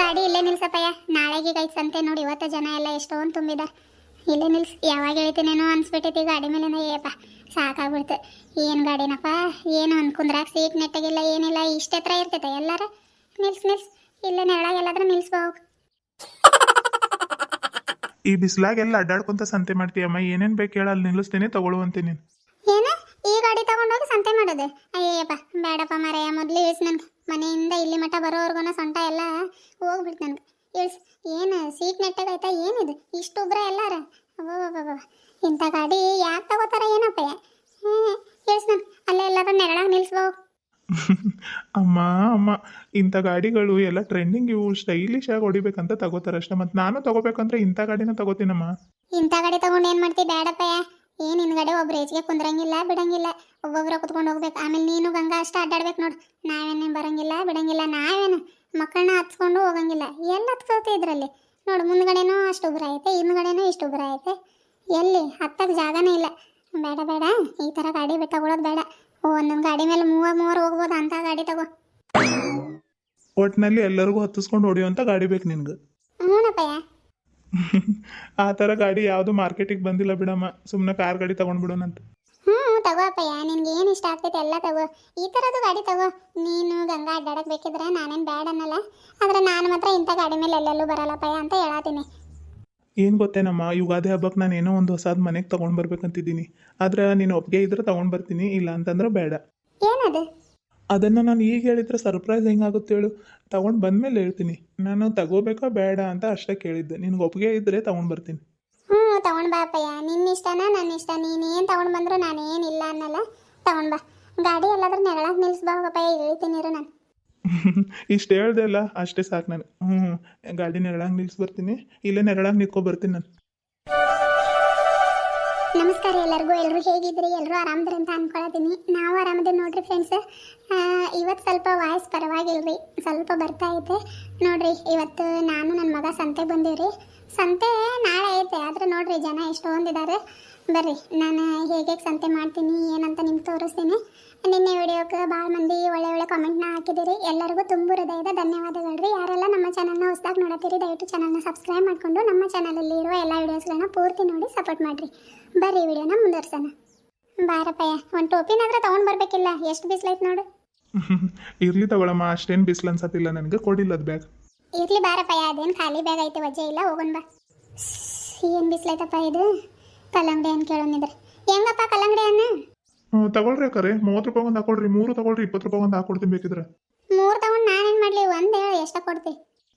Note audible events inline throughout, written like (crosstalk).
ಗಾಡಿ ಇಲ್ಲೇ ನಿಲ್ಸಪ್ಪಯ್ಯ. ನಾಳೆಗೆ ಕೈ ಸಂತೆ ನೋಡಿ ಇವತ್ತು ಜನ ಎಲ್ಲ ಎಷ್ಟೊಂದು ತುಂಬಿದ. ಇಲ್ಲೇ ನಿಲ್ಸ್ ಯಾವಾಗ ಹೇಳ್ತೀನೇನೋ ಅನ್ಸ್ಬಿಟ್ಟೈತಿ ಗಾಡಿ ಮೇಲಿನ ಏಪ ಸಾಕಾಗ್ಬಿಡ್ತು. ಏನು ಗಾಡಿನಪ್ಪ ಏನು ಅನ್ಕುಂದ್ರಾಗ ಸೀಟ್ ನೆಟ್ಟಾಗಿಲ್ಲ ಏನಿಲ್ಲ ಇಷ್ಟ ಹತ್ರ ಇರ್ತೈತೆ ಎಲ್ಲಾರ? ನಿಲ್ಸ್ ನಿಲ್ಸ್. ಇಲ್ಲೇ ನೆರಳಾಗ ಎಲ್ಲಾದ್ರೂ ನಿಲ್ಸ್ಬೋವು ಈ ಬಿಸಿಲಾಗೆಲ್ಲ ಅಡ್ಡಾಡ್ಕೊಂತ ಸಂತೆ ಮಾಡ್ತೀಯಮ್ಮ ಏನೇನ್ ಬೇಕು ಹೇಳ ಅಲ್ಲಿ ನಿಲ್ಲಿಸ್ತೀನಿ ತಗೊಳ್ಳುವಂತೆ ನೀನು. ಏನು? ಈ ಗಾಡಿ ತಗೊಂಡೋಗಿ ಸಂತೆ ಮಾಡೋದು? ಅಯ್ಯಪ್ಪ ಬೇಡಪ್ಪ ಮಾರಯ್ಯ ಮೊದಲು ಇಳಿಸ್ ನನ್ಗೆ. ಮನೆಯಿಂದ ಇಲ್ಲಿ ಮಠ ಬರೋವರೆಗೂ ಸೊಂಟ ಎಲ್ಲ ಹೋಗ್ಬಿಡ್ತು ನನಗೆ. ಇಳ್ಸ್ ಏನು ಸೀಟ್ ನೆಟ್ಟಾಗೈತಾ ಏನಿದು ಇಷ್ಟು ಉಬ್ರ ಎಲ್ಲಾರ? ಅಬ್ಬಬ್ಬಬ್ಬ. ಇಂಥ ಗಾಡಿ ಯಾಕೆ ತಗೋತಾರ ಏನಪ್ಪ? ಇಳ್ಸ್ ನಾನು ಅಲ್ಲೇ ಎಲ್ಲಾರು ನೆರಳಾಗ ನಿಲ್ಸ್ಬೋ. (laughs) ಅಮ್ಮ ಅಮ್ಮ ಇಂಥ ಗಾಡಿಗಳು ಎಲ್ಲ ಟ್ರೆಂಡಿಂಗ್ ಇವು ಸ್ಟೈಲಿಶ್ ಆಗಿ ಹೊಡಿಬೇಕಂತ ತಗೋತಾರೆ ಅಷ್ಟೇ. ಮತ್ತು ನಾನು ತಗೋಬೇಕಂದ್ರೆ ಇಂಥ ಗಾಡಿನ ತಗೋತೀನಮ್ಮ. ಇಂಥ ಗಾಡಿ ತಗೊಂಡು ಏನು ಮಾಡ್ತಿ? ಬೇಡಪ್ಪ ಏನು ಗಾಡಿ ಒಬ್ರು ಹೆಚ್ಚಿಗೆ ಕುಂದ್ರಂಗಿಲ್ಲ ಬಿಡಂಗಿಲ್ಲ. ಒಬ್ಬೊಬ್ರು ಕುತ್ಕೊಂಡು ಹೋಗ್ಬೇಕು. ಆಮೇಲೆ ನೀನು ಗಂಗಾ ಅಷ್ಟೇ ಅಡ್ಡಾಡ್ಬೇಕು ನೋಡು. ನಾವೇನೇ ಬರಂಗಿಲ್ಲ ಬಿಡಂಗಿಲ್ಲ ನಾವೇನು ಮಕ್ಕಳನ್ನ ಹತ್ಕೊಂಡು ಹೋಗಂಗಿಲ್ಲ. ಎಲ್ಲ ಹತ್ಕೋತಿ ಇದ್ರಲ್ಲಿ. ನೋಡು ಮುಂದ್ಗಡೆನೂ ಅಷ್ಟು ಉಬ್ರ ಐತೆ ಹಿಂದ್ಗಡೆನೂ ಇಷ್ಟು ಉಬ್ರ ಐತೆ. ಎಲ್ಲಿ? ಹತ್ತಕ್ಕೆ ಜಾಗನೇ ಇಲ್ಲ. ಬೇಡ ಬೇಡ. ಈ ಥರ ಗಾಡಿ ಬಿಟ್ಟಾಗೊಳೋದು ತಗೊಳ್ಳೋದು ಬೇಡ. ಒಂದೊಂದು ಗಾಡಿ ಮೇಲೆ ಮೂವ ಮೂವರು ಹೋಗ್ಬೋದು. ಅಂತ ಗಾಡಿ ತಗೋ. ಒಟ್ಟಿನಲ್ಲಿ ಎಲ್ಲರಿಗೂ ಹತ್ತಿಸ್ಕೊಂಡು ಅಂತ ಗಾಡಿ ಬೇಕು ನಿನ್ಗೆ. ಹ್ಞೂನಪ್ಪಯ್ಯ (laughs) ಆ ಥರ ಗಾಡಿ ಯಾವುದು ಮಾರ್ಕೆಟಿಗೆ ಬಂದಿಲ್ಲ ಬಿಡಮ್ಮ. ಸುಮ್ಮನೆ ಕಾರ್ ಗಾಡಿ ತಗೊಂಡ್ಬಿಡೋಣಂತ ಹ್ಞೂ ತಗೋ ಅಪ್ಪಯ್ಯ. ನಿನ್ಗೆ ಏನು ಇಷ್ಟ ಆಗ್ತೈತೆ ಎಲ್ಲ ತಗೋ. ಈ ಥರದ್ದು ಗಾಡಿ ತಗೋ. ನೀನು ಗಂಗಾ ಅಡ್ಡಾಡಕ್ಕೆ ಬೇಕಿದ್ರೆ ನಾನೇನು ಬ್ಯಾಡ್ ಅನ್ನಲ್ಲ. ಆದ್ರೆ ನಾನು ಮಾತ್ರ ಇಂಥ ಗಾಡಿ ಮೇಲೆ ಎಲ್ಲೆಲ್ಲೂ ಬರಲ್ಲಪ್ಪಯ್ಯ ಅಂತ ಹೇಳತ್ತೀನಿ ಏನು ಗೊತ್ತೇನಮ್ಮ ಯುಗಾದಿ ಹಬ್ಬಕ್ಕೆ ನಾನು ಏನೋ ಒಂದು ಹೊಸದ ಮನೆಗೆ ತೊಗೊಂಡು ಬರ್ಬೇಕಂತಿದ್ದೀನಿ. ಆದ್ರೆ ನೀನು ಒಪ್ಪಿಗೆ ಇದ್ರೆ ತೊಗೊಂಡು ಬರ್ತೀನಿ ಇಲ್ಲ ಅಂತಂದ್ರೆ ಬೇಡ. ಏನದು? ಅದನ್ನು ನಾನು ಈಗ ಹೇಳಿದ್ರೆ ಸರ್ಪ್ರೈಸ್ ಹೆಂಗಾಗುತ್ತೆ ಹೇಳು. ತಗೊಂಡು ಬಂದಮೇಲೆ ಹೇಳ್ತೀನಿ. ನಾನು ತಗೋಬೇಕಾ ಬೇಡ ಅಂತ ಅಷ್ಟೇ ಕೇಳಿದ್ದೆ. ನಿನಗೆ ಒಪ್ಪಿಗೆ ಇದ್ದರೆ ತೊಗೊಂಡು ಬರ್ತೀನಿ. ತಗೊಂಡ್ ಬಾ ಅಪ್ಪಯ್ಯ. ನಿನ್ನ ಇಷ್ಟನ ನನ್ನ ಇಷ್ಟ? ನೀನೇನು ತಗೊಂಡ್ ಬಂದ್ರು ನಾನೇನಿಲ್ಲ ಅನ್ನಲ್ಲ? ತಗೊಂಡ್ ಬಾ. ಗಾಡಿ ಎಲ್ಲಾದ್ರೂ ನೆರಳಾಗ ನಿಲ್ಸ್ಬಾ ಅಪ್ಪಯ್ಯ ಹೇಳ್ತೀನಿ ಇರು ನಾನು. ಇಷ್ಟು ಹೇಳ್ದೆ ಅಲ್ಲ ಅಷ್ಟೇ ಸಾಕು ನಾನು. ಹ್ಞೂ ಗಾಡಿ ನೆರಳಾಗಿ ನಿಲ್ಸಿ ಬರ್ತೀನಿ. ಇಲ್ಲೇ ನೆರಳಾಗಿ ನಿಂತ್ಕೊ ಬರ್ತೀನಿ ನಾನು. ನಮಸ್ಕಾರ ಎಲ್ಲರಿಗೂ. ಎಲ್ಲರೂ ಹೇಗಿದ್ರಿ ಎಲ್ಲರೂ ಆರಾಮದ್ರಿ ಅಂತ ಅನ್ಕೊಳತೀನಿ ನಾವು ಆರಾಮದಿರಿ ನೋಡ್ರಿ ಫ್ರೆಂಡ್ಸ್ ಇವತ್ತು ಸ್ವಲ್ಪ ವಾಯ್ಸ್ ಪರವಾಗಿಲ್ರಿ. ಸ್ವಲ್ಪ ಬರ್ತಾ ಐತೆ. ನೋಡ್ರಿ ಇವತ್ತು ನಾನು ನನ್ನ ಮಗ ಸಂತೆ ಬಂದೀವ್ರಿ. ಸಂತೆ ನಾಳೆ ಐತೆ, ಆದರೆ ನೋಡ್ರಿ ಜನ ಎಷ್ಟೊಂದಿದ್ದಾರೆ ಬರ್ರಿ, ನಾನು ಹೇಗೆ ಸಂತೆ ಮಾಡ್ತೀನಿ, ಏನಂತ ನಿಮ್ಗೆ ತೋರಿಸ್ತೀನಿ. ನಿನ್ನೆ ವಿಡಿಯೋಕ್ಕೆ ಭಾಳ ಮಂದಿ ಒಳ್ಳೆ ಒಳ್ಳೆ ಕಾಮೆಂಟ್ನ ಹಾಕಿದ್ದೀರಿ ಎಲ್ಲರಿಗೂ ತುಂಬ ಹೃದಯದ ಧನ್ಯವಾದಗಳು ರೀ. ಯಾರೆಲ್ಲ ನಮ್ಮ ಚಾನಲ್ನ ಹೊಸದಾಗಿ ನೋಡತ್ತೀರಿ, ದಯವಿಟ್ಟು ಚಾನಲ್ನ ಸಬ್ಸ್ಕ್ರೈಬ್ ಮಾಡಿಕೊಂಡು ನಮ್ಮ ಚಾನಲಲ್ಲಿ ಇರುವ ಎಲ್ಲ ವಿಡಿಯೋಸ್ಗಳನ್ನ ಪೂರ್ತಿ ನೋಡಿ ಸಪೋರ್ಟ್ ಮಾಡಿರಿ. ಬರ್ರಿ, ವಿಡಿಯೋನ ಮುಂದುವರ್ಸೋಣ. ಬಾರಪ್ಪಯ್ಯ, ಒಂದು ಟೋಪಿನಾದ್ರೆ ತೊಗೊಂಡು ಬರಬೇಕಿಲ್ಲ. ಎಷ್ಟು ಬಿಸಿಲೈತೆ ನೋಡು. (laughs) ಇರ್ಲಿ ತಗೊಳಮ್ಮ, ಅಷ್ಟೇನು ಬಿಸಿಲು ಅನ್ಸತ್ತಿಲ್ಲ ನನಗೆ. ಕೊಡಿಲ್ಲ ಬ್ಯಾಗ್. ಇರ್ಲಿ ಬಾರಪ್ಪ ಅದೇನು ಖಾಲಿ ಬ್ಯಾಗ್ ಐತೆ ವಜ್ಜೆ ಇಲ್ಲ ಹೋಗೋಣ ಬಾ. ಏನು ಬಿಸಿಲೈತಪ್ಪ ಇದು? ಕಲ್ಲಂಗಡಿ ಅಂತ ಕೇಳೋನಿದ್ರೆ ಹೆಂಗಪ್ಪ ಕಲ್ಲಂಗಡಿ ಅನ್ನ ಹ್ಮ್, ತಗೊಳ್ರಿ ಅಕ್ಕಾರೆ. ಮೂವತ್ತು ರೂಪಾಯಿ ಒಂದು ಹಾಕೊಳ್ರಿ. ಮೂರು ತಗೊಳ್ರಿ ಇಪ್ಪತ್ತು ರೂಪಾಯಿ ಒಂದು ಹಾಕೊಡ್ತೀನಿ ಬೇಕಿದ್ರೆ. ಮೂರು ತಗೊಂಡು ನಾನೇನು ಮಾಡಲಿ? ಒಂದು ಹೇಳಿ ಎಷ್ಟು ಕೊಡ್ತಿ.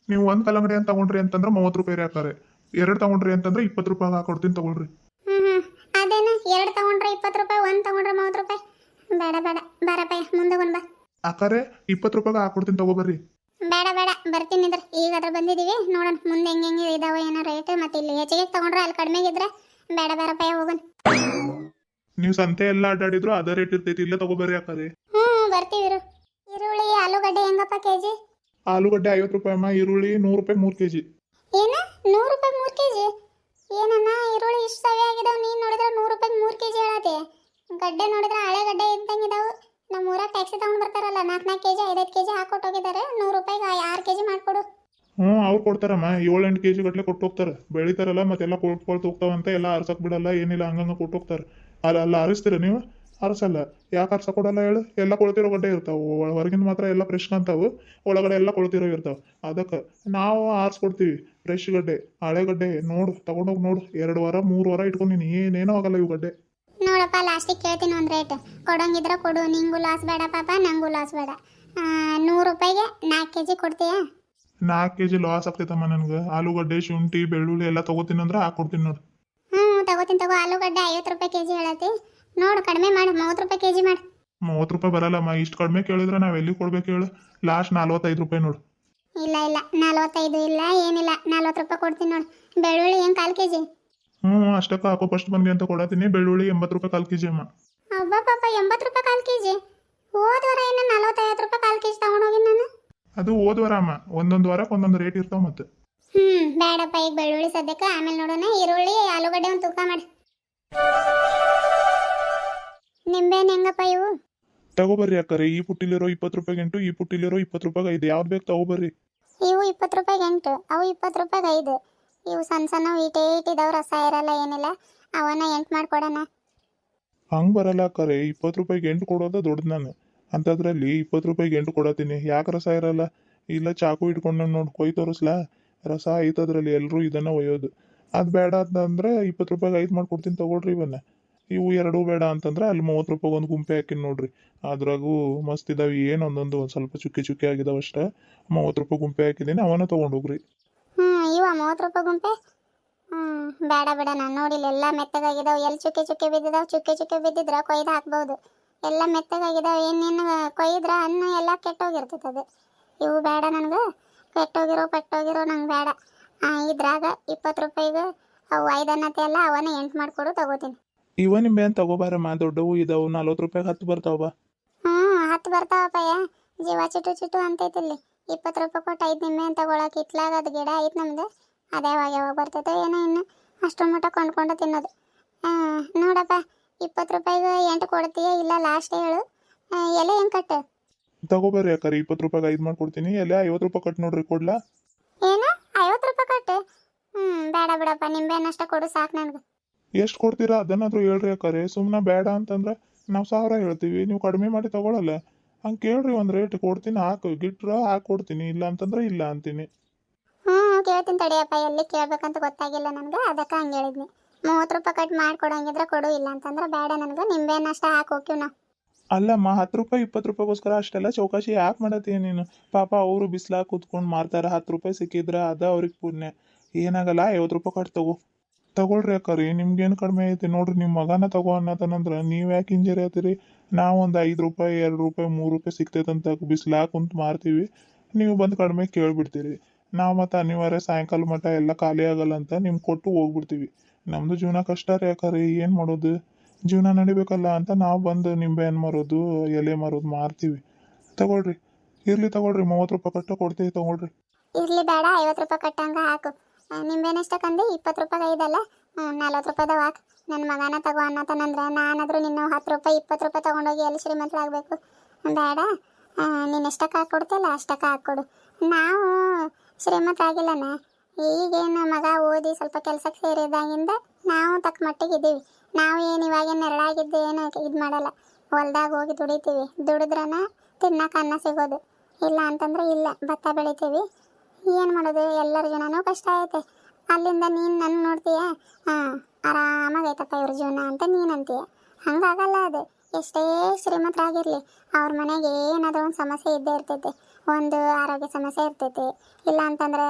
ನೀವು ಒಂದು ಕಲ್ಲಂಗಡಿ ಅಂತ ತಗೊಂಡ್ರಿ ಅಂತಂದ್ರೆ ಮೂವತ್ತು ರೂಪಾಯಿ ರೀ ಎರಡು ತಗೊಂಡ್ರಿ ಅಂತಂದ್ರೆ ಇಪ್ಪತ್ತು ರೂಪಾಯಿ ಹಾಕೊಡ್ತೀನಿ ತಗೊಳ್ರಿ. ಹ್ಞೂ ಹ್ಞೂ ಅದೇನು? ಎರಡು ತಗೊಂಡ್ರೆ ಇಪ್ಪತ್ತು ರೂಪಾಯಿ ಒಂದು ತಗೊಂಡ್ರೆ ಮೂವತ್ತು ರೂಪಾಯಿ? ಬೇಡ ಬೇಡ. ಬಾರಪ್ಪ ಮುಂದೆ ಬಂದು ಬಾ. ಅಕ್ಕಾರೆ ಇಪ್ಪತ್ತು ರೂಪಾಯಿಗೆ ಹಾಕೊಡ್ತೀನಿ ತಗೋಬರ್ರಿ ಬೇಡ ಬೇಡ. ಬರ್ತೀನಿ ಅಂದ್ರೆ ಈಗ ಅದ್ರ ಬಂದಿದೀವಿ. ನೋಡೋಣ. ಮುಂದೆ ಹೆಂಗೆ ಹೆಂಗೆ ಇದಾವೆ ಏನೋ ರೇಟ್ ಮತ್ತೆ ಇಲ್ಲಿ ಹೆಚ್ಚಿಗೆ ತಗೊಂಡ್ರೆ ಅಲ್ಲಿ ಕಡಿಮೆ ಇದ್ರೆ ಬೇಡ ಬೇಡಪ್ಪ ಹೋಗೋಣ. ನೀವು ಸಂತೆ ಎಲ್ಲ ಅಡ್ಡಾಡಿದ್ರು ಅದೇ ರೇಟ್ ಇರ್ತೈತಿ. ಇಲ್ಲೇ ತಗೋಬರ್ರಿ ಹಾಕದೆ ಹ್ಮ್ ಬರ್ತೀವಿ ಈರುಳ್ಳಿ ಆಲೂಗಡ್ಡೆ ಹೆಂಗಪ್ಪ ಕೆ ಜಿ ಆಲೂಗಡ್ಡೆ ಐವತ್ತು ರೂಪಾಯಿ ಅಮ್ಮ. ಈರುಳ್ಳಿ ನೂರು ರೂಪಾಯಿ ಮೂರು ಕೆ ಜಿ ಏನ? ನೂರು ರೂಪಾಯಿ ಮೂರು ಕೆ ಜಿ ಏನನ್ನ ಈರುಳ್ಳಿ ಇಷ್ಟು ಸವಿ ಆಗಿದಾವೆ ನೀನು ನೋಡಿದ್ರೆ ನೂರು ರೂಪಾಯಿ ಮೂರು ಕೆ ಜಿ ಹೇಳತ್ತೆ. ಗಡ್ಡೆ ನೋಡಿದ್ರೆ ಹಳೆ ಗಡ್ಡೆ ಇದ್ದಂಗೆ ಇದಾವೆ. ನಮ್ಮ ಊರಾಗ ಟ್ಯಾಕ್ಸಿ ತಗೊಂಡು ಬರ್ತಾರಲ್ಲ ನಾಲ್ಕು ನಾಲ್ಕು ಕೆಜಿ, ಐದೈದು ಕೆಜಿ ಹಾಕೊಟ್ಟು ಹೋಗಿದ್ದಾರೆ ನೂರು ರೂಪಾಯಿಗೆ ಆರು ಕೆಜಿ ಮಾಡ್ಕೊಡು. ಹ್ಞೂ ಅವ್ರು ಕೊಡ್ತಾರಮ್ಮ. ಏಳು ಎಂಟು ಕೆಜಿ ಗಟ್ಲೆ ಕೊಟ್ಟು ಹೋಗ್ತಾರೆ. ಬೆಳಿತಾರಲ್ಲ, ಮತ್ತೆಲ್ಲ ಕೊಟ್ಕೊಳ್ತಾ ಹೋಗ್ತಾವಂತ, ಎಲ್ಲ ಆರ್ಸಕ್ ಬಿಡಲ್ಲ, ಏನಿಲ್ಲ, ಹಂಗಂಗೆ ಕೊಟ್ಟು ಹೋಗ್ತಾರೆ. ಅಲ್ಲ ಅಲ್ಲ ಆರಿಸ್ತೀರ ನೀವು? ಆರಿಸಲ್ಲ. ಯಾಕೆ ಅರ್ಸ ಕೊಡಲ್ಲ ಹೇಳು? ಎಲ್ಲ ಕೊಳ್ತಿರೋ ಗಡ್ಡೆ ಇರ್ತಾವೆ. ಹೊರಗಿಂದ ಮಾತ್ರ ಎಲ್ಲ ಫ್ರೆಶ್ ಕಾಣ್ತಾವು ಒಳಗಡೆ ಎಲ್ಲ ಕೊಳ್ತಿರೋ ಇರ್ತಾವೆ. ಅದಕ್ಕೆ ನಾವು ಆರಿಸ್ಕೊಡ್ತೀವಿ. ಫ್ರೆಶ್ ಗಡ್ಡೆ, ಹಳೆ ಗಡ್ಡೆ. ನೋಡು, ತಗೊಂಡೋಗಿ ನೋಡು. ಎರಡು ವಾರ, ಮೂರು ವಾರ ಇಟ್ಕೊಂಡಿನಿ. ಏನೇನೋ ಆಗಲ್ಲ ಇವು ಗಡ್ಡೆ. ನೋಡಪ್ಪ ಲಾಸ್ಟಿಗೆ ಕೇಳ್ತೀನಿ ಒಂದು ರೇಟ್ ಕೊಡೋಂಗಿದ್ರೆ ಕೊಡು ನಿಂಗೂ ಲಾಸ್ ಬೇಡ ಪಾಪ ನಂಗೂ ಲಾಸ್ ಬೇಡ. ನೂರು ರೂಪಾಯಿಗೆ ನಾಲ್ಕು ಕೆ ಜಿ ಕೊಡ್ತೀಯಾ? ನಾಲ್ಕು ಕೆ ಜಿ ಲಾಸ್ ಆಗ್ತೈತಮ್ಮ ನನಗೆ. ಆಲೂಗಡ್ಡೆ ಶುಂಠಿ ಬೆಳ್ಳುಳ್ಳಿ ಎಲ್ಲ ತಗೋತೀನಿ ಅಂದ್ರೆ ಹಾಕೊಡ್ತೀನಿ ನೋಡು. ಹ್ಞೂ ತಗೋತೀನಿ ತಗೋ. ಆಲೂಗಡ್ಡೆ ಐವತ್ತು ರೂಪಾಯಿ ಕೆ ಜಿ ಹೇಳತ್ತಿ. ನೋಡು ಕಡಿಮೆ ಮಾಡು. ಮೂವತ್ತು ರೂಪಾಯಿ ಕೆ ಜಿ ಮಾಡು. ಮೂವತ್ತು ರೂಪಾಯಿ ಬರಲ್ಲಮ್ಮ. ಇಷ್ಟು ಕಡಿಮೆ ಕೇಳಿದ್ರೆ ನಾವು ಎಲ್ಲಿ ಕೊಡ್ಬೇಕು ಹೇಳು. ಲಾಸ್ಟ್ ನಲ್ವತ್ತೈದು ರೂಪಾಯಿ ನೋಡು. ಇಲ್ಲ ಇಲ್ಲ. ನಲ್ವತ್ತೈದು ಇಲ್ಲ ಏನಿಲ್ಲ. ನಲ್ವತ್ತು ರೂಪಾಯಿ ಕೊಡ್ತೀನಿ ನೋಡು. ಬೆಳ್ಳುಳ್ಳಿ ಏನು ಕಾಲು ಕೆ ಜಿ ಹ್ಞೂ ಅಷ್ಟಕ್ಕ ಹಾಕೋ ಫಸ್ಟ್ ಬಂದ್ಗೆ ಅಂತ ಕೊಡತೀನಿ ಬೆಳ್ಳುಳ್ಳಿ ಎಂಬತ್ತು ರೂಪಾಯಿ ಕಾಲು ಕೆ ಜಿ ಅಮ್ಮ. ಅಬ್ಬಾ ಪಾಪ ಎಂಬತ್ತು ರೂಪಾಯಿ ಕಾಲು ಕೆಜಿ? ಹೋದ ವಾರ ಏನು ರೂಪಾಯಿ ಕಾಲು ಕೆಜಿ ತೊಗೊಂಡೋಗಿ ನಾನು. ಅದು ಹೋದ ವಾರ ಅಮ್ಮ. ಒಂದೊಂದು ವಾರಕ್ಕೆ ಒಂದೊಂದು ರೇಟ್ ಇರ್ತಾವ ಮತ್ತೆ. ಹ್ಮ್ ಬೇಡಪ್ಪ ಈಗ ಬೆಳ್ಳುಳ್ಳಿ ಸದ್ಯಕ್ಕೆ. ಆಮೇಲೆ ನೋಡೋಣ ಈರುಳ್ಳಿ ಆಲೂಗಡ್ಡೆ ಒಂದು ತೂಕ ಮಾಡಿ. ನಿಂಬೆ ಹೆಂಗಪ್ಪ ಇವು? ತಗೋಬರ್ರಿ ಅಕ್ಕರೆ. ಈ ಪುಟ್ಟಿಲಿರೋ ಇಪ್ಪತ್ತು ರೂಪಾಯಿ ಗಂಟು ಈ ಪುಟ್ಟಿಲಿರೋ ಇಪ್ಪತ್ತು ರೂಪಾಯಿ ಐದು. ಯಾವ್ದು ಬೇಕು ತಗೋಬರ್ರಿ ಇವು ಇಪ್ಪತ್ತು ರೂಪಾಯಿ ಎಂಟು ಅವು ಇಪ್ಪತ್ತು ರೂಪಾಯಿಗೆ ಐದು. ಇವು ಸಣ್ಣ ಸಣ್ಣ ಇಟ್ಟಿದಾವ್ ರಸ ಇರಲ್ಲ, ಏನಿಲ್ಲ. ಅವನ್ನ ಎಂಟು ಮಾಡ್ಕೊಡೋಣ ಹಂಗ್ ಬರಲ್ಲ ಕರೆ. ಇಪ್ಪತ್ತು ರೂಪಾಯಿಗೆ ಎಂಟು ಕೊಡೋದು ದೊಡ್ಡ ನಾನು. ಅಂತದ್ರಲ್ಲಿ ಇಪ್ಪತ್ತು ರೂಪಾಯಿಗೆ ಎಂಟು ಕೊಡತೀನಿ ಯಾಕೆ ರಸ ಇರಲ್ಲ? ಇಲ್ಲ, ಚಾಕು ಇಟ್ಕೊಂಡು ನೋಡಿ ಕೊಯ್ ತೋರಿಸ್ಲಾ? ರಸ ಐತೆ ಅದರಲ್ಲಿ ಎಲ್ಲರೂ ಇದನ್ನ ಒಯ್ಯೋದು. ಅದು ಬೇಡ ಅಂತಂದ್ರೆ ಇಪ್ಪತ್ತು ರೂಪಾಯಿಗೆ ಐದು ಮಾಡ್ಕೊಡ್ತೀನಿ ತಗೊಳ್ರಿ ಇವನ್ನ. ಇವು ಎರಡೂ ಬೇಡ ಅಂತಂದ್ರೆ ಅಲ್ಲಿ ಮೂವತ್ತು ರೂಪಾಯಿಗೆ ಒಂದು ಗುಂಪೆ ಹಾಕಿನ ನೋಡ್ರಿ. ಅದ್ರಾಗೂ ಮಸ್ತ್ ಇದಾವೆ. ಏನು ಒಂದೊಂದು ಒಂದು ಸ್ವಲ್ಪ ಚುಕ್ಕಿ ಚುಕ್ಕಿ ಆಗಿದಾವೆ ಅಷ್ಟೇ. ಮೂವತ್ತು ರೂಪಾಯಿ ಗುಂಪೆ ಹಾಕಿದ್ದೀನಿ ಅವನ್ನ ತೊಗೊಂಡೋಗ್ರಿ ಇವ ಮೂವತ್ತು ರೂಪಾಯಿ ಗುಂಪೆ? ಹ್ಞೂ ಬೇಡ ಬೇಡ. ನಾನು ನೋಡಿಲ್ಲ. ಎಲ್ಲ ಮೆತ್ತಗಾಗಿದಾವೆ. ಎಲ್ಲಿ ಚುಕ್ಕೆ ಚುಕ್ಕೆ ಬಿದ್ದಿದಾವೆ? ಚುಕ್ಕೆ ಚುಕ್ಕೆ ಬಿದ್ದಿದ್ರೆ ಕೊಯ್ದು ಹಾಕ್ಬೋದು. ಎಲ್ಲ ಮೆತ್ತಗಾಗಿದಾವೆ. ಏನೇನು ಕೊಯ್ದ್ರೆ ಅನ್ನ ಎಲ್ಲ ಕೆಟ್ಟೋಗಿರ್ತೈತೆ ಅದು. ಇವು ಬೇಡ ನನಗೆ. ಕೆಟ್ಟೋಗಿರೋ ಪೆಟ್ಟೋಗಿರೋ ನಂಗೆ ಬೇಡ. ಆ, ಇದ್ರಾಗ ಇಪ್ಪತ್ತು ರೂಪಾಯಿಗೆ ಅವು ಐದನ್ನತೆ ಎಲ್ಲ ಅವನ್ನ ಎಂಟು ಮಾಡಿಕೊಡು ತಗೋತೀನಿ. ಇವ ನಿಂಬೆ ತಗೋಬಾರ ತಗೋಬಾರಮ್ಮ. ದೊಡ್ಡವು ಇದಾವು. ನಲ್ವತ್ತು ರೂಪಾಯಿಗೆ ಹತ್ತು ಬರ್ತಾವ ಹ್ಞೂ ಹತ್ತು ಬರ್ತಾವಪ್ಪ ಜೀವ ಚಿಟು ಚಿಟು ಅಂತೈತಿ ಇಲ್ಲಿ. ಇಪ್ಪತ್ತು ರೂಪಾಯಿ ಕೊಟ್ಟು ಐದು ನಿಂಬೆ ಅಂತ ತಗೊಳಕ್ಕೆ ಇಟ್ಲಾಗ ಅದು ಗಿಡ ಐತೆ ನಮ್ದು. ಅದೇ ಯಾವಾಗ ಯಾವಾಗ ಬರ್ತೈತೆ ಏನೋ ಇನ್ನು. ಅಷ್ಟು ಮಟ್ಟ ಕೊಂಡ್ಕೊಂಡು ತಿನ್ನೋದು. ಹಾಂ ನೋಡಪ್ಪ ಇಪ್ಪತ್ತು ರೂಪಾಯಿಗೆ ಎಂಟು ಕೊಡ್ತೀಯ ಇಲ್ಲ ಲಾಸ್ಟ್ ಹೇಳು. ಎಲೆ ಹೆಂಗೆ ಕಟ್ಟು? ತಗೋಬರ್ರಿ ಯಾಕರಿ ಇಪ್ಪತ್ತು ರೂಪಾಯಿಗೆ ಐದು ಮಾಡ್ಕೊಡ್ತೀನಿ. ಎಲೆ ಐವತ್ತು ರೂಪಾಯಿ ಕಟ್ ನೋಡ್ರಿ ಕೊಡ್ಲಾ? ಏನು? ಐವತ್ತು ರೂಪಾಯಿ ಕಟ್ಟು? ಹ್ಞೂ ಬೇಡ ಬಿಡಪ್ಪ ನಿಂಬೆನಷ್ಟ ಕೊಡು ಸಾಕು ನನಗೆ. ಎಷ್ಟು ಕೊಡ್ತೀರಾ? ಅದನ್ನಾದ್ರೂ ಹೇಳ್ರಿ ಯಾಕರೆ ಸುಮ್ಮನೆ ಬೇಡ ಅಂತಂದ್ರೆ ನಾವು ಸಾವಿರ ಹೇಳ್ತೀವಿ. ನೀವು ಕಡಿಮೆ ಮಾಡಿ ತಗೊಳಲ್ಲ. ಹಂಗೆ ಕೇಳ್ರಿ ಒಂದು ರೇಟ್ ಕೊಡ್ತೀನಿ ಹಾಕು ಗಿಟ್ರ ಹಾಕಿ ಕೊಡ್ತೀನಿ ಇಲ್ಲ ಅಂತಂದ್ರೆ ಇಲ್ಲ ಅಂತೀನಿ. ಹ್ಞೂ ಕೇಳ್ತೀನಿ ತಡಿಯಪ್ಪ ಎಲ್ಲಿ ಕೇಳ್ಬೇಕಂತ ಗೊತ್ತಾಗಿಲ್ಲ ನನಗೆ ಅದಕ್ಕೆ ಹಂಗ ಹೇಳಿದ್ನಿ. ಮೂವತ್ತು ರೂಪಾಯಿ ಕಟ್ ಮಾಡ್ಕೊಡಂಗಿದ್ರೆ ಕೊಡು ಇಲ್ಲ ಅಂತಂದ್ರೆ ಬೇಡ ನನಗೆ ನಿಂಬೆನಷ್ಟ ಹಾಕಿ ಹೋಗ್ತೀವಿ ನಾವು. ಅಲ್ಲಮ್ಮ ಹತ್ತು ರೂಪಾಯಿ ಇಪ್ಪತ್ತು ರೂಪಾಯಿಗೋಸ್ಕರ ಅಷ್ಟೆಲ್ಲ ಚೌಕಾಶಿ ಯಾಕೆ ಮಾಡತ್ತೀಯ ನೀನು? ಪಾಪ ಅವರು ಬಿಸ್ಲಾಗ ಕೂತ್ಕೊಂಡು ಮಾರ್ತಾರೆ ಹತ್ತು ರೂಪಾಯಿ ಸಿಕ್ಕಿದ್ರೆ ಅದ ಅವ್ರಿಗೆ ಪುಣ್ಯ. ಏನಾಗಲ್ಲ ಐವತ್ತು ರೂಪಾಯಿ ಕಟ್ ತಗೋ. ತಗೊಳ್ರಿ ಅಕ್ಕರಿ, ನಿಮ್ಗೇನು ಕಡಿಮೆ ಐತಿ? ನೋಡ್ರಿ ನಿಮ್ಮ ಮಗನ ತಗೋ ಅನ್ನತನಂದ್ರೆ ನೀವು ಯಾಕೆ ಹಿಂಜರಿ ಆತೀರಿ ನಾವು ಒಂದು ಐದು ರೂಪಾಯಿ, ಎರಡು ರೂಪಾಯಿ, ಮೂರು ರೂಪಾಯಿ ಸಿಗ್ತೈತಂತ ಬಿಸ್ಲಾಗ ಕುಂತು ಮಾರ್ತೀವಿ. ನೀವು ಬಂದು ಕಡಿಮೆ ಕೇಳ್ಬಿಡ್ತೀರಿ. ನಾವು ಮತ್ತು ಅನಿವಾರ್ಯ ಸಾಯಂಕಾಲ ಮಟ ಎಲ್ಲ ಖಾಲಿ ಆಗಲ್ಲ ಅಂತ ನಿಮ್ಗೆ ಕೊಟ್ಟು ಹೋಗ್ಬಿಡ್ತೀವಿ. ನಮ್ಮದು ಜೀವನ ಕಷ್ಟ ರೀ ಅಕ್ಕರಿ, ಏನು ಮಾಡೋದು? ಜೀವನ ನಡಿಬೇಕಲ್ಲ ಅಂತ ನಾವು ಬಂದು ನಿಂಬೆ ಹಣ್ಣು ಮಾರೋದು, ಎಲೆ ಮಾರೋದು ಮಾರ್ತೀವಿ. ತಗೊಳ್ರಿ, ಇರ್ಲಿ ತಗೊಳ್ರಿ, ಮೂವತ್ತು ರೂಪಾಯಿ ಕಟ್ಟ ಕೊಡ್ತೀವಿ, ತಗೊಳ್ರಿ. ಇರ್ಲಿ ಬೇಡ, ಐವತ್ತು ರೂಪಾಯಿ ಕಟ್ಟಂಗ ಹಾಕು. ನಿಂಬೆನಷ್ಟಕ್ಕಂದು ಇಪ್ಪತ್ತು ರೂಪಾಯಿ ಐದಲ್ಲ? ಹ್ಞೂ, ನಲ್ವತ್ತು ಹಾಕು ನನ್ನ ಮಗನ ತಗೋ ಅನ್ನತನಂದ್ರೆ ನಾನಾದರೂ ನಿನ್ನ ಹತ್ತು ರೂಪಾಯಿ, ಇಪ್ಪತ್ತು ರೂಪಾಯಿ ತೊಗೊಂಡೋಗಿ ಎಲ್ಲಿ ಶ್ರೀಮಂತರಾಗಬೇಕು? ಬೇಡ. ನೀನು ಎಷ್ಟಕ್ಕೆ ಹಾಕ್ಕೊಡ್ತಿಲ್ಲ ಅಷ್ಟಕ್ಕೆ ಹಾಕ್ಕೊಡು ನಾವು ಶ್ರೀಮಂತರಾಗಿಲ್ಲನ? ಈಗೇನು ಮಗ ಓದಿ ಸ್ವಲ್ಪ ಕೆಲಸಕ್ಕೆ ಸೇರಿದಾಗಿಂದ ನಾವು ತಕ್ಕ ಮಟ್ಟಿಗೆ ಇದ್ದೀವಿ. ನಾವು ಏನು ಇವಾಗೇನು ನೆರಳಾಗಿದ್ದು ಏನು ಇದು ಮಾಡಲ್ಲ. ಹೊಲ್ದಾಗ ಹೋಗಿ ದುಡಿತೀವಿ. ದುಡಿದ್ರನ ತಿನ್ನಕ್ಕೆ ಅನ್ನ ಸಿಗೋದು. ಇಲ್ಲ ಅಂತಂದ್ರೆ ಇಲ್ಲ, ಭತ್ತ ಬೆಳಿತೀವಿ. ಏನು ಮಾಡೋದು? ಎಲ್ಲರ ಜೀವನನೂ ಕಷ್ಟ ಐತೆ. ಅಲ್ಲಿಂದ ನೀನು ನನ್ನ ನೋಡ್ತೀಯ? ಹಾಂ, ಆರಾಮಾಗೈತಪ್ಪ ಇವ್ರ ಜೀವನ ಅಂತ ನೀನು ಅಂತೀಯ. ಹಂಗಾಗಲ್ಲ ಅದು. ಎಷ್ಟೇ ಶ್ರೀಮಂತರಾಗಿರಲಿ, ಅವ್ರ ಮನೆಗೆ ಏನಾದರೂ ಒಂದು ಸಮಸ್ಯೆ ಇದ್ದೇ ಇರ್ತೈತೆ. ಒಂದು ಆರೋಗ್ಯ ಸಮಸ್ಯೆ ಇರ್ತೈತೆ. ಇಲ್ಲ ಅಂತಂದರೆ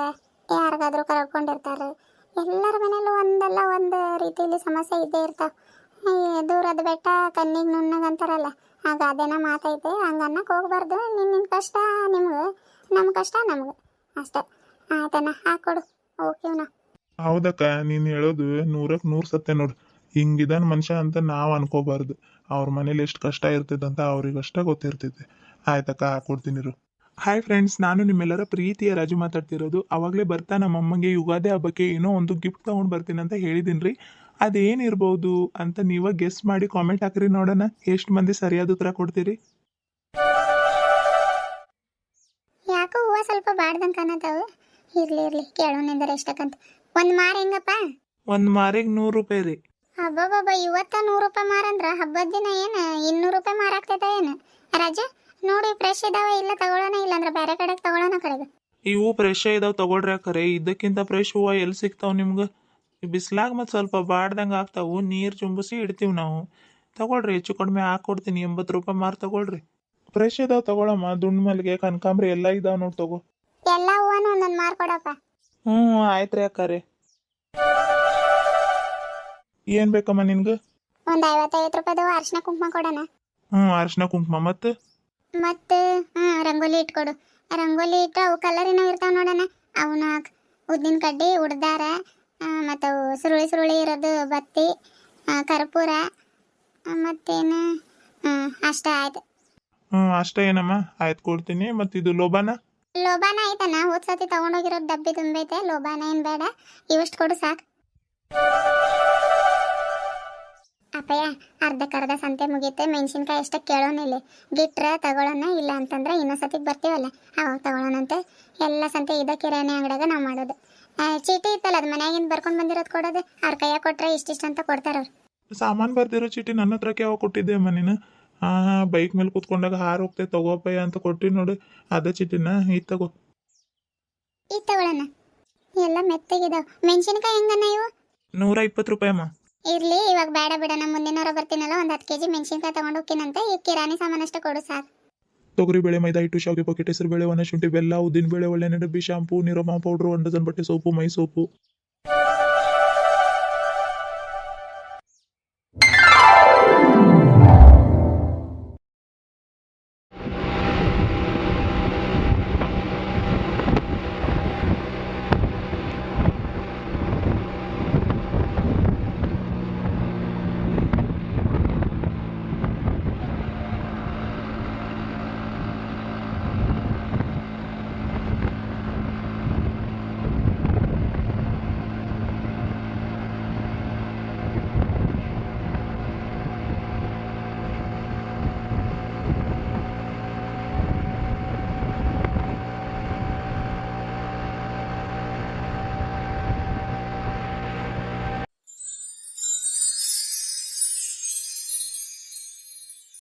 ಯಾರಿಗಾದರೂ ಕರ್ಕೊಂಡಿರ್ತಾರೆ. ಎಲ್ಲರ ಮನೇಲೂ ಒಂದಲ್ಲ ಒಂದು ರೀತಿಯಲ್ಲಿ ಸಮಸ್ಯೆ ಇದ್ದೇ ಇರ್ತಾವೆ. ದೂರದ ಬೆಟ್ಟ, ಕಣ್ಣಿಗೆ ನುಣ್ಣಗಂತಾರಲ್ಲ ಆಗ ಅದೇನ ಮಾತೈತೆ. ಹಂಗೆ ಅನ್ನಕ್ಕೆ ಹೋಗ್ಬಾರ್ದು ನಿನ್ನ ಕಷ್ಟ ನಿಮ್ಗೆ. ನಮ್ಮ ಕಷ್ಟ ನಮ್ಗೆ. ಅಷ್ಟೇ. ಆಯ್ತಣ್ಣ ಹಾಕೊಡು ಓಕೆನಾ? ಹೌದಕ್ಕ ನೀನ್ ಹೇಳೋದು ನೂರಕ್ ನೂರ್ ಸತ್ಯ ನೋಡು. ಹಿಂಗಿದಾನ ಮನುಷ್ಯ ಅಂತ ನಾವ್ ಅನ್ಕೋಬಾರ್ದು. ಅವ್ರ ಮನೇಲಿ ಎಷ್ಟು ಕಷ್ಟ ಇರ್ತೈತೆ ಅಂತ ಅವ್ರಿಗಷ್ಟ ಗೊತ್ತಿರ್ತೈತೆ. ಆಯ್ತಕ್ಕ ಹಾಕೊಡ್ತೀನಿ ಹಾಯ್ ಫ್ರೆಂಡ್ಸ್ ನಾನು ನಿಮ್ಮೆಲ್ಲರ ಪ್ರೀತಿಯ ರಾಜು ಮಾತಾಡ್ತಿರೋದು. ಅವಾಗಲೇ ಬರ್ತಾ ನಮ್ಮ ಅಮ್ಮಂಗೆ ಯುಗಾದಿ ಹಬ್ಬಕ್ಕೆ ಏನೋ ಒಂದು ಗಿಫ್ಟ್ ತೊಗೊಂಡು ಬರ್ತೀನಿ ಅಂತ ಹೇಳಿದ್ದೀನಿ ರೀ ಅದೇನಿರ್ಬೋದು ಅಂತ ನೀವಾಗ ಗೆಸ್ ಮಾಡಿ ಕಾಮೆಂಟ್ ಹಾಕ್ರಿ ನೋಡೋಣ. ಎಷ್ಟು ಮಂದಿ ಸರಿಯಾದ ಉತ್ತರ ಕೊಡ್ತೀರಿ? ಯಾಕೋ ಹೂವು ಸ್ವಲ್ಪ ಬಾಡ್ದಂಗೆ ಕಾಣತಾವು ಇರ್ಲಿ ಇರ್ಲಿ ಕೇಳೋಣಂದ್ರೆ ಎಷ್ಟಕ್ಕಂತ ಒಂದು ಮಾರ ಹೆಂಗಪ್ಪ? ಒಂದು ಮಾರಿಗೆ ನೂರು ರೂಪಾಯಿ ರೀ. ಹಬ್ಬಬ್ಬ ಇವತ್ತ ನೂರು ರೂಪಾಯಿ ಮಾರಂದ್ರ ಹಬ್ಬದ ದಿನ ಏನು? ಇನ್ನೂರು ರೂಪಾಯಿ ಮಾರಾಗ್ತೈತ ಏನು? ರಾಜ ನೋಡಿ ಫ್ರೆಶ್ ಇದಾವ ಇಲ್ಲ ತಗೊಳ್ಳೋಣ ಇಲ್ಲ ಅಂದ್ರೆ ಬೇರೆ ಕಡೆಗೆ ತಗೊಳ್ಳೋಣ ಕಡೆಗೆ ಇವು ಫ್ರೆಶ್ ಇದಾವ್ ತಗೊಳ್ರಿ ಕರೆ ಇದಕ್ಕಿಂತ ಫ್ರೆಶ್ ಹೂವ ಎಲ್ಲಿ ಸಿಗ್ತಾವ ನಿಮ್ಗೆ? ಬಿಸ್ಲಾಗ ಮತ್ತು ಸ್ವಲ್ಪ ಬಾಡ್ದಂಗೆ ಆಗ್ತಾವು ನೀರು ಚುಂಬಿಸಿ ಇಡ್ತೀವಿ ನಾವು. ತಗೊಳ್ರಿ ಹೆಚ್ಚು ಕಡಿಮೆ ಹಾಕೊಡ್ತೀನಿ ಎಂಬತ್ತು ರೂಪಾಯಿ ಮಾರು ತಗೊಳ್ರಿ. ಫ್ರೆಶ್ ಇದಾವ್ ತಗೊಳಮ್ಮ ದುಂಡ್ ಮಲ್ಲಿಗೆ ಕನಕಾಂಬ್ರಿ ಎಲ್ಲ ಇದಾವ ನೋಡಿ ತಗೋ. ಎಲ್ಲ ಹೂವನು ಒಂದೊಂದು ಮಾರ್ಕೊಡಪ್ಪ ಹ್ಞೂ ಆಯ್ತು ರೀ. ಏನ್ ಬೇಕಮ್ಮ ನಿನ್ಗ? ಒಂದ್ ಐವತ್ತೈವತ್ತು ರೂಪಾಯಿ ಅರ್ಶಿನ ಕುಂಕುಮ ಕೊಡೋಣ. ಹ್ಞೂ ಅರ್ಶಿನ ಕುಂಕುಮ. ಮತ್ತ? ಮತ್ತೆ ಹಾಂ ರಂಗೋಲಿ ಇಟ್ಕೊಡು ರಂಗೋಲಿ ಇಟ್ಟು ಅವು ಕಲರಿನವು ಇರ್ತಾವ ನೋಡೋಣ. ಅವನ್ನ ಉದ್ದಿನ ಕಡ್ಡಿ ಉಡ್ದಾರ ಮತ್ತು ಅವು ಸುರುಳಿ ಸುರುಳಿ ಇರೋದು ಬತ್ತಿ ಆ, ಕರ್ಪೂರ ಆ, ಮತ್ತೇನು ಹಾಂ ಅಷ್ಟೇ ಆಯ್ತು. ಹ್ಞೂ ಅಷ್ಟೇ ಏನಮ್ಮ. ಆಯ್ತು ಕೊಡ್ತೀನಿ. ಮತ್ತು ಇದು ಲೋಬಾನ? ಲೋಬಾನ ಐತನ ಹೋದ್ ಸತಿ ತಗೊಂಡೋಗಿರೋದು ಡಬ್ಬಿ ತುಂಬೈತೆ. ಲೋಬಾನ ಏನು ಬೇಡ. ಇವಷ್ಟು ಕೊಡು ಸಾಕು. ಅಪ್ಪಯ್ಯ ಅರ್ಧಕ್ಕರ್ಧ ಸಂತೆ ಮುಗೀತೆ. ಮೆಣಸಿನ್ಕಾಯಿ ಕೇಳೋಣ ಕೇಳೋನಿಲ್ಲ ಗಿಟ್ರ ತಗೊಳ್ಳೋಣ ಇಲ್ಲ ಅಂತಂದ್ರೆ ಇನ್ನೊಂದ್ಸತಿಗೆ ಬರ್ತೀವಲ್ಲ. ಅವಾಗ ತಗೊಳ್ಳೋಣಂತೆ ಎಲ್ಲ ಸಂತೆ ಇದ ಕಿರಾಣಿ ಅಂಗಡಿಯಾಗ ನಾವು ಮಾಡೋದು. ಚೀಟಿ ಇತ್ತಲ್ಲ ಅದು ಮನ್ಯಾಗಿಂದ ಬರ್ಕೊಂಡು ಬಂದಿರೋದು ಕೊಡೋದು. ಅವ್ರ ಕೈಯಾಗ ಕೊಟ್ರೆ ಇಷ್ಟಿಷ್ಟು ಅಂತ ಕೊಡ್ತಾರೆ ಅವ್ರು. ಸಾಮಾನು ಬರ್ದಿರೋ ಚೀಟಿ ನನ್ನ ಹತ್ರಕ್ಕೆ ಯಾವಾಗ ಕೊಟ್ಟಿದ್ದೆ ಮನೇನ ನೀನು? ಹಾಂ ಹಾ ಬೈಕ್ ಮೇಲೆ ಕೂತ್ಕೊಂಡಾಗ ಹಾರು ಹೋಗ್ತೆ ತಗೋಪಯ್ಯ ಅಂತ ಕೊಟ್ಟಿ ನೋಡಿ. ಅದೇ ಚಿಟ್ಟಿನ ಈ ತಗೋ. ಈ ತಗೊಳ್ಳೋಣ ಎಲ್ಲ ಮೆತ್ತಗಿದಾವ. ಮೆಣಸಿನಕಾಯಿ ಹೆಂಗನ್ನ ಇವು? ನೂರ ಇಪ್ಪತ್ತು ರೂಪಾಯಿ ಅಮ್ಮ. ಇರ್ಲಿ ಇವಾಗ ಬೇಡ ಬಿಡೋಣ ಮುಂದಿನವರ ಬರ್ತೀನಲ್ಲ ಒಂದು ಹತ್ತು ಕೆಜಿ ಮೆಣಸಿನಕಾಯಿ ತಗೊಂಡು ಹೋಗ್ತೀನಂತೆ ಈ ಕಿರಾಣಿ ಸಾಮಾನು ಅಷ್ಟೇ ಕೊಡು ಸಾಕು. ತೊಗರಿ ಬೇಳೆ ಮೈದಾ ಹಿಟ್ಟು ಶಾವಿಗೆ ಪಾಕೆಟ್ ಹೆಸರು ಬೇಳೆ ಒಣ ಶುಂಠಿ ಬೆಲ್ಲ ಉದ್ದಿನ ಬೇಳೆ ಒಳ್ಳೆಣ್ಣೆ ಡಬ್ಬಿ ಶಾಂಪೂ ನಿರಮ ಪೌಡ್ರು ಒಂದು ಡಜನ್ ಬಟ್ಟೆ ಸೋಪು ಮೈ ಸೋಪು.